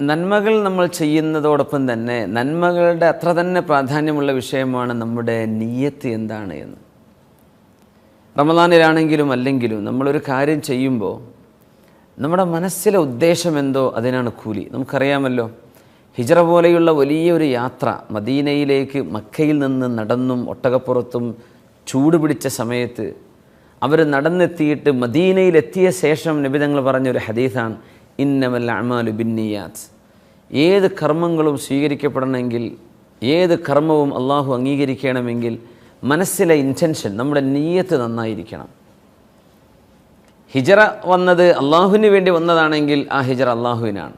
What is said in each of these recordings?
നന്മകൾ നമ്മൾ ചെയ്യുന്നതോടൊപ്പം തന്നെ നന്മകളുടെ അത്ര തന്നെ പ്രാധാന്യമുള്ള വിഷയമാണ് നമ്മുടെ നീയത്ത് എന്താണ് എന്ന്. റമദാനിലാണെങ്കിലും അല്ലെങ്കിലും നമ്മളൊരു കാര്യം ചെയ്യുമ്പോൾ നമ്മുടെ മനസ്സിലെ ഉദ്ദേശം എന്തോ അതിനാണ് കൂലി. നമുക്കറിയാമല്ലോ ഹിജറ പോലെയുള്ള വലിയൊരു യാത്ര മദീനയിലേക്ക് മക്കയിൽ നിന്ന് നടന്നും ഒട്ടകപ്പുറത്തും ചൂട് പിടിച്ച സമയത്ത് അവർ നടന്നെത്തിയിട്ട് മദീനയിലെത്തിയ ശേഷം നബിതങ്ങൾ പറഞ്ഞൊരു ഹദീസാണ് ഇന്നമല്ല അമാലു ബിന്നിയാത്ത്. ഏത് കർമ്മങ്ങളും സ്വീകരിക്കപ്പെടണമെങ്കിൽ ഏത് കർമ്മവും അള്ളാഹു അംഗീകരിക്കണമെങ്കിൽ മനസ്സിലെ ഇന്റൻഷൻ നമ്മുടെ നീയത്ത് നന്നായിരിക്കണം. ഹിജറ വന്നത് അള്ളാഹുവിന് വേണ്ടി വന്നതാണെങ്കിൽ ആ ഹിജറ അള്ളാഹുവിനാണ്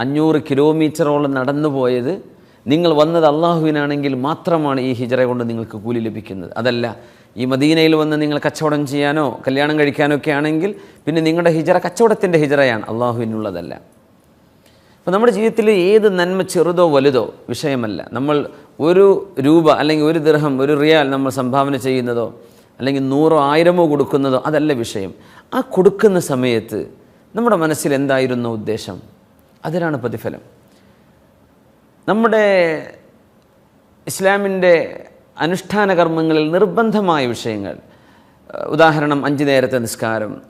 അഞ്ഞൂറ് കിലോമീറ്ററോളം നടന്നു പോയത് നിങ്ങൾ വന്നത് അള്ളാഹുവിനാണെങ്കിൽ മാത്രമാണ് ഈ ഹിജറ കൊണ്ട് നിങ്ങൾക്ക് കൂലി ലഭിക്കുന്നത്. അതല്ല ഈ മദീനയിൽ വന്ന് നിങ്ങൾ കച്ചവടം ചെയ്യാനോ കല്യാണം കഴിക്കാനോ ഒക്കെ ആണെങ്കിൽ പിന്നെ നിങ്ങളുടെ ഹിജറ കച്ചവടത്തിന്റെ ഹിജറയാണ് അള്ളാഹുവിനുള്ളതല്ല. അപ്പോൾ നമ്മുടെ ജീവിതത്തിൽ ഏത് നന്മ ചെറുതോ വലുതോ വിഷയമല്ല. നമ്മൾ ഒരു രൂപ അല്ലെങ്കിൽ ഒരു ദൃഹം ഒരു റിയാൽ നമ്മൾ സംഭാവന ചെയ്യുന്നതോ അല്ലെങ്കിൽ നൂറോ ആയിരമോ കൊടുക്കുന്നതോ അതല്ല വിഷയം. ആ കൊടുക്കുന്ന സമയത്ത് നമ്മുടെ മനസ്സിൽ എന്തായിരുന്നു ഉദ്ദേശം? അതിനാണ് പ്രതിഫലം. നമ്മുടെ ഇസ്ലാമിന്റെ അനുഷ്ഠാന കർമ്മങ്ങളിൽ നിർബന്ധമായ വിഷയങ്ങൾ. ഉദാഹരണം അഞ്ച് നേരത്തെ നിസ്കാരം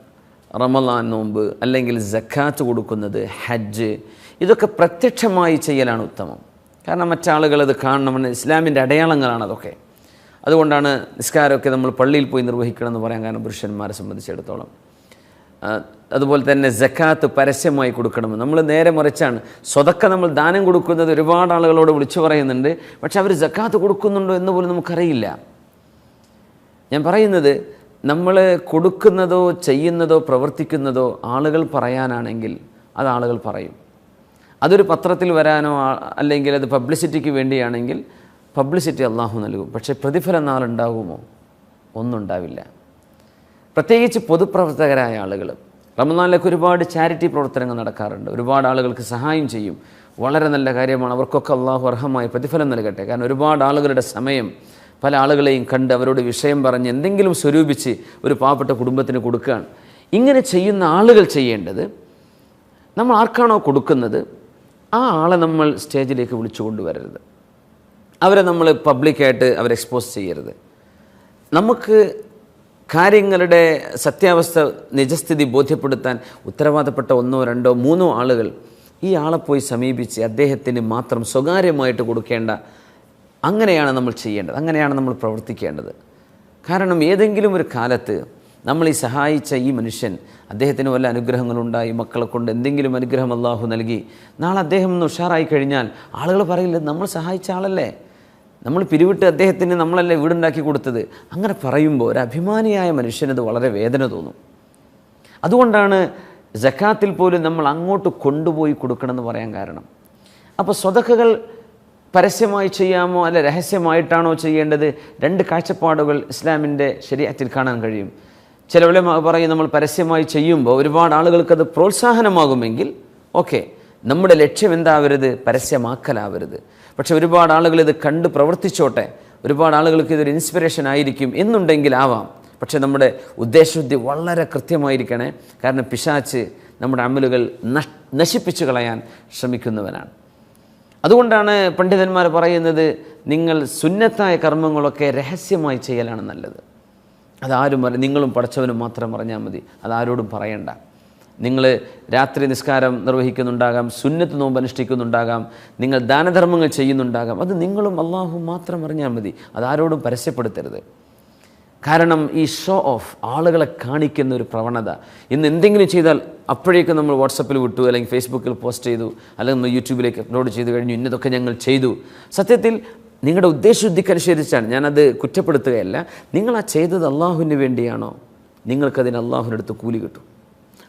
റമലാൻ നോമ്പ് അല്ലെങ്കിൽ ജക്കാത്ത് കൊടുക്കുന്നത് ഹജ്ജ് ഇതൊക്കെ പ്രത്യക്ഷമായി ചെയ്യലാണ് ഉത്തമം. കാരണം മറ്റാളുകൾ അത് കാണണം ഇസ്ലാമിന്റെ അടയാളങ്ങളാണ് അതൊക്കെ. അതുകൊണ്ടാണ് നിസ്കാരമൊക്കെ നമ്മൾ പള്ളിയിൽ പോയി നിർവഹിക്കണമെന്ന് പറയാൻ കാരണം പുരുഷന്മാരെ സംബന്ധിച്ചിടത്തോളം. അതുപോലെ തന്നെ ജക്കാത്ത് പരസ്യമായി കൊടുക്കണം. നമ്മൾ നേരെ മറിച്ചാണ്. സ്വതക്ക നമ്മൾ ദാനം കൊടുക്കുന്നത് ഒരുപാട് ആളുകളോട് വിളിച്ചു പറയുന്നുണ്ട്. പക്ഷെ അവർ ജക്കാത്ത് കൊടുക്കുന്നുണ്ടോ എന്ന് പോലും നമുക്കറിയില്ല. ഞാൻ പറയുന്നത് നമ്മൾ കൊടുക്കുന്നതോ ചെയ്യുന്നതോ പ്രവർത്തിക്കുന്നതോ ആളുകൾ പറയാനാണെങ്കിൽ അത് ആളുകൾ പറയും. അതൊരു പത്രത്തിൽ വരാനോ അല്ലെങ്കിൽ അത് പബ്ലിസിറ്റിക്ക് വേണ്ടിയാണെങ്കിൽ പബ്ലിസിറ്റി അള്ളാഹു നൽകും. പക്ഷേ പ്രതിഫലം നാളുണ്ടാകുമോ? ഒന്നും ഉണ്ടാവില്ല പ്രത്യേകിച്ച് പൊതുപ്രവർത്തകരായ ആളുകൾ റമദാനിലൊക്കെ ഒരുപാട് ചാരിറ്റി പ്രവർത്തനങ്ങൾ നടക്കാറുണ്ട്. ഒരുപാട് ആളുകൾക്ക് സഹായം ചെയ്യും. വളരെ നല്ല കാര്യമാണ്. അവർക്കൊക്കെ അള്ളാഹു അർഹമായി പ്രതിഫലം നൽകട്ടെ. കാരണം ഒരുപാട് ആളുകളുടെ സമയം പല ആളുകളെയും കണ്ട് അവരോട് വിഷയം പറഞ്ഞ് എന്തെങ്കിലും സ്വരൂപിച്ച് ഒരു പാവപ്പെട്ട കുടുംബത്തിന് കൊടുക്കുകയാണ്. ഇങ്ങനെ ചെയ്യുന്ന ആളുകൾ ചെയ്യേണ്ടത് നമ്മൾ ആർക്കാണോ കൊടുക്കുന്നത്? ആ ആളെ നമ്മൾ സ്റ്റേജിലേക്ക് വിളിച്ചു കൊണ്ടുവരരുത്. അവരെ നമ്മൾ പബ്ലിക്കായിട്ട് അവരെ എക്സ്പോസ് ചെയ്യരുത്. നമുക്ക് കാര്യങ്ങളുടെ സത്യാവസ്ഥ നിജസ്ഥിതി ബോധ്യപ്പെടുത്താൻ ഉത്തരവാദപ്പെട്ട ഒന്നോ രണ്ടോ മൂന്നോ ആളുകൾ ഈ ആളെ പോയി സമീപിച്ച് അദ്ദേഹത്തിന് മാത്രം സ്വകാര്യമായിട്ട് കൊടുക്കേണ്ട അങ്ങനെയാണ് നമ്മൾ ചെയ്യേണ്ടത് അങ്ങനെയാണ് നമ്മൾ പ്രവർത്തിക്കേണ്ടത്. കാരണം ഏതെങ്കിലും ഒരു കാലത്ത് നമ്മൾ ഈ സഹായിച്ച ഈ മനുഷ്യൻ അദ്ദേഹത്തിന് വല്ല അനുഗ്രഹങ്ങളുണ്ടായി മക്കളെ കൊണ്ട് എന്തെങ്കിലും അനുഗ്രഹം അള്ളാഹു നൽകി നാളെ അദ്ദേഹം ഒന്ന് ഉഷാറായി കഴിഞ്ഞാൽ ആളുകൾ പറയില്ല നമ്മൾ സഹായിച്ച ആളല്ലേ? നമ്മൾ പിരിവിട്ട് അദ്ദേഹത്തിന് നമ്മളല്ലേ വീടുണ്ടാക്കി കൊടുത്തത്? അങ്ങനെ പറയുമ്പോൾ ഒരു അഭിമാനിയായ മനുഷ്യനത് വളരെ വേദന തോന്നും. അതുകൊണ്ടാണ് ജക്കാത്തിൽ പോലും നമ്മൾ അങ്ങോട്ട് കൊണ്ടുപോയി കൊടുക്കണമെന്ന് പറയാൻ കാരണം. അപ്പോൾ സ്വതക്കകൾ പരസ്യമായി ചെയ്യാമോ അല്ല രഹസ്യമായിട്ടാണോ ചെയ്യേണ്ടത്? രണ്ട് കാഴ്ചപ്പാടുകൾ ഇസ്ലാമിന്റെ ശരീരത്തിൽ കാണാൻ കഴിയും. ചിലവിടെ പറയും നമ്മൾ പരസ്യമായി ചെയ്യുമ്പോൾ ഒരുപാട് ആളുകൾക്കത് പ്രോത്സാഹനമാകുമെങ്കിൽ ഓക്കെ. നമ്മുടെ ലക്ഷ്യം എന്താവരുത് പരസ്യമാക്കലാവരുത്. പക്ഷെ ഒരുപാട് ആളുകൾ ഇത് കണ്ട് പ്രവർത്തിച്ചോട്ടെ. ഒരുപാട് ആളുകൾക്ക് ഇതൊരു ഇൻസ്പിറേഷൻ ആയിരിക്കും എന്നുണ്ടെങ്കിൽ ആവാം. പക്ഷെ നമ്മുടെ ഉദ്ദേശശുദ്ധി വളരെ കൃത്യമായിരിക്കണേ. കാരണം പിശാച്ച് നമ്മുടെ അമലുകൾ നശിപ്പിച്ചു കളയാൻ ശ്രമിക്കുന്നവനാണ്. അതുകൊണ്ടാണ് പണ്ഡിതന്മാർ പറയുന്നത് നിങ്ങൾ സുന്നത്തായ കർമ്മങ്ങളൊക്കെ രഹസ്യമായി ചെയ്യലാണ് നല്ലത്. അതാരും നിങ്ങളും പഠിച്ചവനും മാത്രം പറഞ്ഞാൽ മതി. അതാരോടും പറയണ്ട. നിങ്ങൾ രാത്രി നിസ്കാരം നിർവഹിക്കുന്നുണ്ടാകാം സുന്നത്ത് നോമ്പ് അനുഷ്ഠിക്കുന്നുണ്ടാകാം നിങ്ങൾ ദാനധർമ്മങ്ങൾ ചെയ്യുന്നുണ്ടാകാം. അത് നിങ്ങളും അള്ളാഹു മാത്രം അറിഞ്ഞാൽ മതി. അതാരോടും പരസ്യപ്പെടുത്തരുത്. കാരണം ഈ ഷോ ഓഫ് ആളുകളെ കാണിക്കുന്ന ഒരു പ്രവണത. ഇന്ന് എന്തെങ്കിലും ചെയ്താൽ അപ്പോഴേക്കും നമ്മൾ വാട്സപ്പിൽ വിട്ടു അല്ലെങ്കിൽ ഫേസ്ബുക്കിൽ പോസ്റ്റ് ചെയ്തു അല്ലെങ്കിൽ നമ്മൾ യൂട്യൂബിലേക്ക് അപ്ലോഡ് ചെയ്തു കഴിഞ്ഞു ഇന്നതൊക്കെ ഞങ്ങൾ ചെയ്തു. സത്യത്തിൽ നിങ്ങളുടെ ഉദ്ദേശശുദ്ധിക്കനുസരിച്ചാണ് ഞാനത് കുറ്റപ്പെടുത്തുകയല്ല. നിങ്ങൾ ആ ചെയ്തത് അള്ളാഹുവിന് വേണ്ടിയാണോ? നിങ്ങൾക്കതിന് അള്ളാഹുവിനടുത്ത് കൂലി കിട്ടും.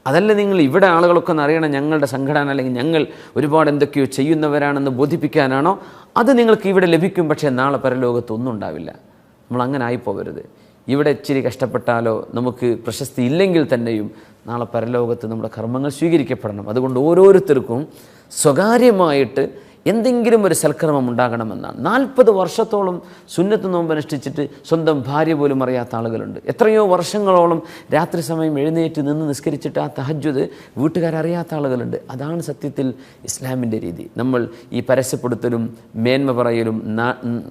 അതല്ല നിങ്ങൾ ഇവിടെ ആളുകളൊക്കെ ഒന്ന് അറിയണം ഞങ്ങളുടെ സംഘടന അല്ലെങ്കിൽ ഞങ്ങൾ ഒരുപാട് എന്തൊക്കെയോ ചെയ്യുന്നവരാണെന്ന് ബോധിപ്പിക്കാനാണോ? അത് നിങ്ങൾക്ക് ഇവിടെ ലഭിക്കും പക്ഷേ നാളെ പരലോകത്ത് ഒന്നും ഉണ്ടാവില്ല. നമ്മൾ അങ്ങനെ ആയിപ്പോവരുത്. ഇവിടെ ഇച്ചിരി കഷ്ടപ്പെട്ടാലോ നമുക്ക് പ്രശസ്തി ഇല്ലെങ്കിൽ തന്നെയും നാളെ പരലോകത്ത് നമ്മുടെ കർമ്മങ്ങൾ സ്വീകരിക്കപ്പെടണം. അതുകൊണ്ട് ഓരോരുത്തർക്കും സ്വകാര്യമായിട്ട് എന്തെങ്കിലും ഒരു സൽക്രമം ഉണ്ടാകണമെന്നാണ്. നാൽപ്പത് വർഷത്തോളം സുന്നത്ത് നോമ്പ് അനുഷ്ഠിച്ചിട്ട് സ്വന്തം ഭാര്യ പോലും അറിയാത്ത ആളുകളുണ്ട്. എത്രയോ വർഷങ്ങളോളം രാത്രി സമയം എഴുന്നേറ്റ് നിന്ന് നിസ്കരിച്ചിട്ട് ആ തഹജ്ജുദ് വീട്ടുകാരറിയാത്ത ആളുകളുണ്ട്. അതാണ് സത്യത്തിൽ ഇസ്ലാമിന്റെ രീതി. നമ്മൾ ഈ പരസ്യപ്പെടുത്തലും മേന്മ പറയലും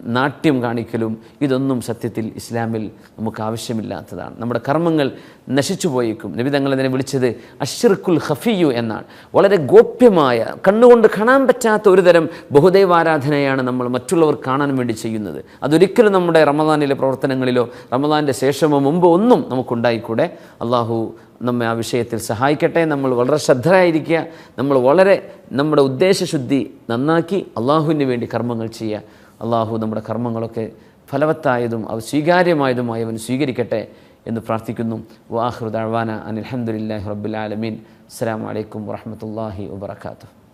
നാട്യം കാണിക്കലും ഇതൊന്നും സത്യത്തിൽ ഇസ്ലാമിൽ നമുക്ക് ആവശ്യമില്ലാത്തതാണ്. നമ്മുടെ കർമ്മങ്ങൾ നശിച്ചു പോയേക്കും. നബി തങ്ങൾ അതിനെ വിളിച്ചത് അഷിർക്കുൽ ഹഫിയു എന്നാണ്. വളരെ ഗോപ്യമായ കണ്ണുകൊണ്ട് കാണാൻ പറ്റാത്ത ഒരു തരം ബഹുദൈവാരാധനയാണ് നമ്മൾ മറ്റുള്ളവർ കാണാൻ വേണ്ടി ചെയ്യുന്നത്. അതൊരിക്കലും നമ്മുടെ റമദാനിലെ പ്രവർത്തനങ്ങളിലോ റമദാന്റെ ശേഷമോ മുമ്പോ ഒന്നും നമുക്കുണ്ടായിക്കൂടെ. അള്ളാഹു നമ്മെ ആ വിഷയത്തിൽ സഹായിക്കട്ടെ. നമ്മൾ വളരെ ശ്രദ്ധരായിരിക്കുക. നമ്മൾ വളരെ നമ്മുടെ ഉദ്ദേശശുദ്ധി നന്നാക്കി അള്ളാഹുവിന് വേണ്ടി കർമ്മങ്ങൾ ചെയ്യുക. അള്ളാഹു നമ്മുടെ കർമ്മങ്ങളൊക്കെ ഫലവത്തായതും അവ സ്വീകാര്യമായതുമായി അവൻ സ്വീകരിക്കട്ടെ എന്ന് പ്രാർത്ഥിക്കുന്നു. വാഹൃദാഴ്വാന അനിൽഹമുല്ലാഹി റബ്ബുൽ ആലമീൻ. അസ്സാം വലൈക്കും വാഹമത്തല്ലാഹി വാത്തു